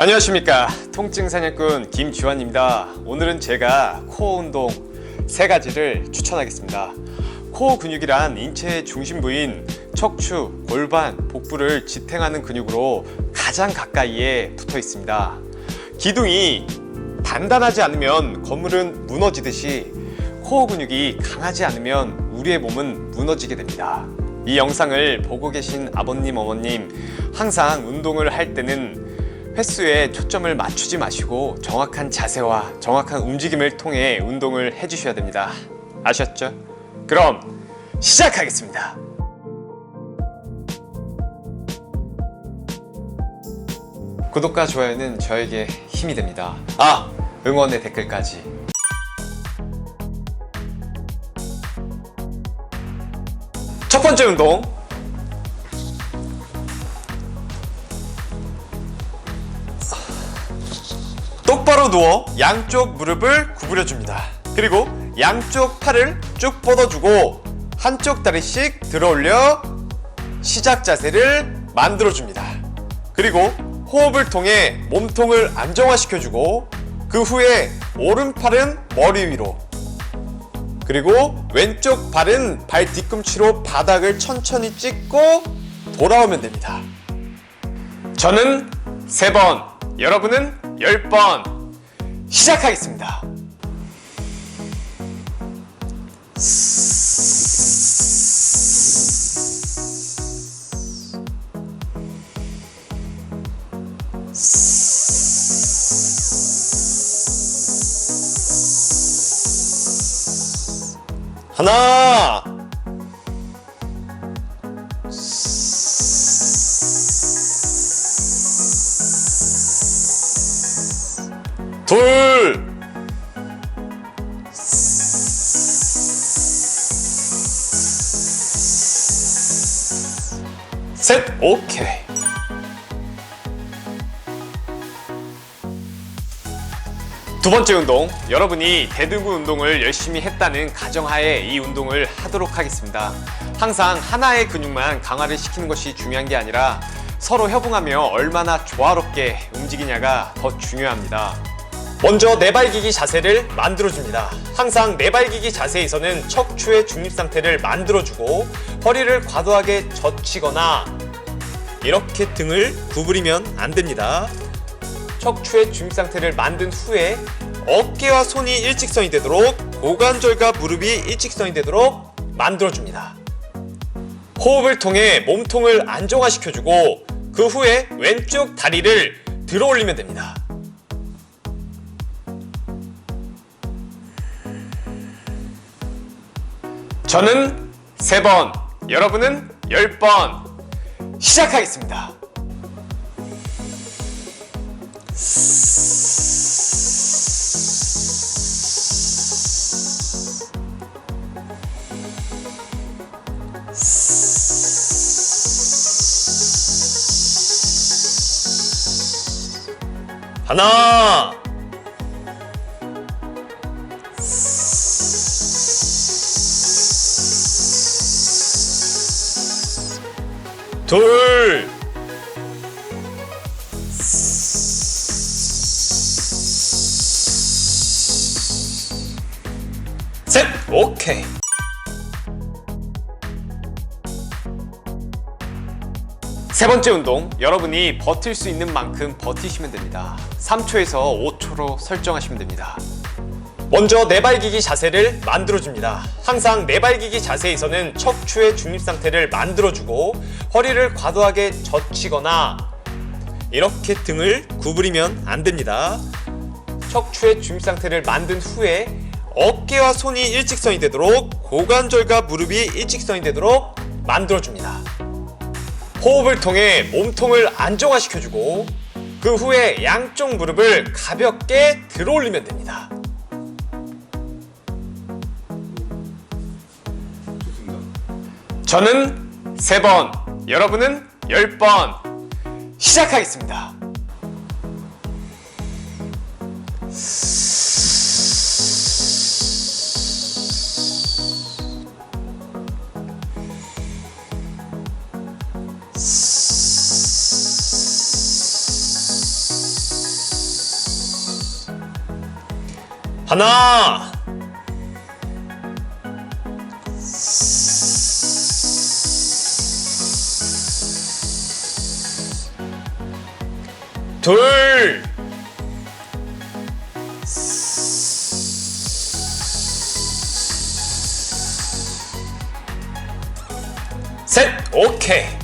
안녕하십니까. 통증 사냥꾼 김주환입니다. 오늘은 제가 코어 운동 세 가지를 추천하겠습니다. 코어 근육이란 인체의 중심부인 척추, 골반, 복부를 지탱하는 근육으로 가장 가까이에 붙어 있습니다. 기둥이 단단하지 않으면 건물은 무너지듯이 코어 근육이 강하지 않으면 우리의 몸은 무너지게 됩니다. 이 영상을 보고 계신 아버님, 어머님 항상 운동을 할 때는 횟수에 초점을 맞추지 마시고 정확한 자세와 정확한 움직임을 통해 운동을 해주셔야 됩니다. 아셨죠? 그럼 시작하겠습니다. 구독과 좋아요는 저에게 힘이 됩니다. 아! 응원의 댓글까지. 첫 번째 운동. 똑바로 누워 양쪽 무릎을 구부려 줍니다. 그리고 양쪽 팔을 쭉 뻗어주고 한쪽 다리씩 들어 올려 시작 자세를 만들어 줍니다. 그리고 호흡을 통해 몸통을 안정화시켜주고 그 후에 오른팔은 머리 위로 그리고 왼쪽 발은 발 뒤꿈치로 바닥을 천천히 찍고 돌아오면 됩니다. 저는 세 번, 여러분은 열번 시작하겠습니다. 하나, 셋, 오케이. 두 번째 운동, 여러분이 대둔근 운동을 열심히 했다는 가정하에 이 운동을 하도록 하겠습니다. 항상 하나의 근육만 강화를 시키는 것이 중요한 게 아니라 서로 협응하며 얼마나 조화롭게 움직이냐가 더 중요합니다. 먼저 내발기기 자세를 만들어줍니다. 항상 내발기기 자세에서는 척추의 중립 상태를 만들어주고 허리를 과도하게 젖히거나 이렇게 등을 구부리면 안 됩니다. 척추의 중립 상태를 만든 후에 어깨와 손이 일직선이 되도록 고관절과 무릎이 일직선이 되도록 만들어줍니다. 호흡을 통해 몸통을 안정화시켜주고 그 후에 왼쪽 다리를 들어 올리면 됩니다. 저는 세 번, 여러분은 열번 시작하겠습니다. 하나, 둘, 셋, 오케이. 세 번째 운동, 여러분이 버틸 수 있는 만큼 버티시면 됩니다. 3초에서 5초로 설정하시면 됩니다. 먼저 내발기기 자세를 만들어줍니다. 항상 내발기기 자세에서는 척추의 중립 상태를 만들어주고 허리를 과도하게 젖히거나 이렇게 등을 구부리면 안 됩니다. 척추의 중립 상태를 만든 후에 어깨와 손이 일직선이 되도록 고관절과 무릎이 일직선이 되도록 만들어줍니다. 호흡을 통해 몸통을 안정화시켜주고 그 후에 양쪽 무릎을 가볍게 들어 올리면 됩니다. 저는 3번, 여러분은 10번. 시작하겠습니다. 하나 둘, 셋, 오케이.